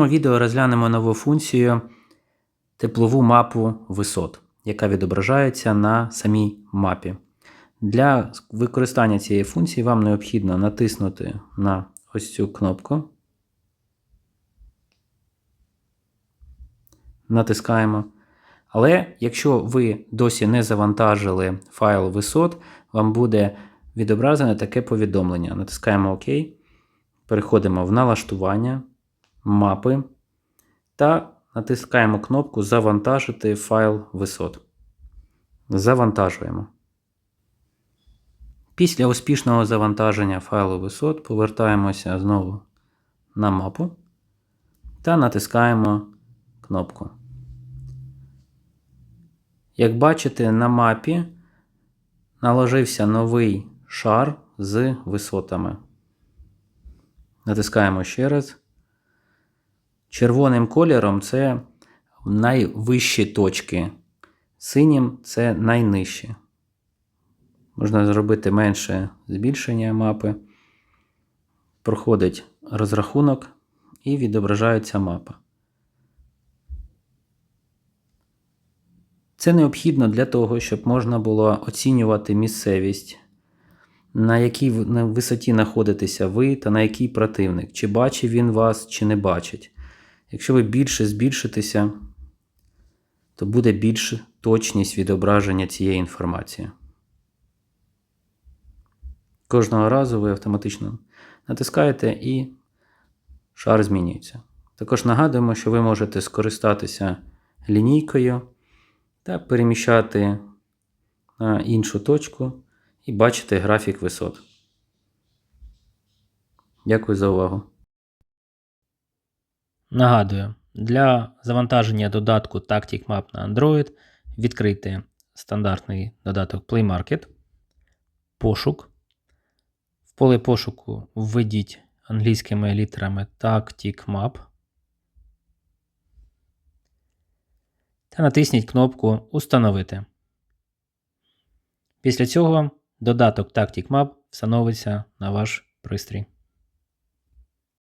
цьому відео розглянемо нову функцію теплову мапу висот, яка відображається на самій мапі. Для використання цієї функції вам необхідно натиснути на ось цю кнопку. Натискаємо. Але якщо ви досі не завантажили файл висот, вам буде відображене таке повідомлення. Натискаємо ОК, переходимо в налаштування, мапи та натискаємо кнопку Завантажити файл висот. Завантажуємо. Після успішного завантаження файлу висот повертаємося знову на мапу та натискаємо кнопку. Як бачите, на мапі наложився новий шар з висотами. Натискаємо ще раз. Червоним кольором це найвищі точки. Синім це найнижчі. Можна зробити менше збільшення мапи. Проходить розрахунок і відображається мапа. Це необхідно для того, щоб можна було оцінювати місцевість, на якій висоті знаходитеся ви та на який противник, чи бачить він вас, чи не бачить. Якщо ви більше збільшитеся, то буде більша точність відображення цієї інформації. Кожного разу ви автоматично натискаєте і шар змінюється. Також нагадуємо, що ви можете скористатися лінійкою та переміщати на іншу точку і бачити графік висот. Дякую за увагу. Нагадую, для завантаження додатку Tactic Map на Android відкрийте стандартний додаток Play Market, пошук. В поле пошуку введіть англійськими літерами Tactic Map та натисніть кнопку Установити. Після цього додаток Tactic Map встановиться на ваш пристрій.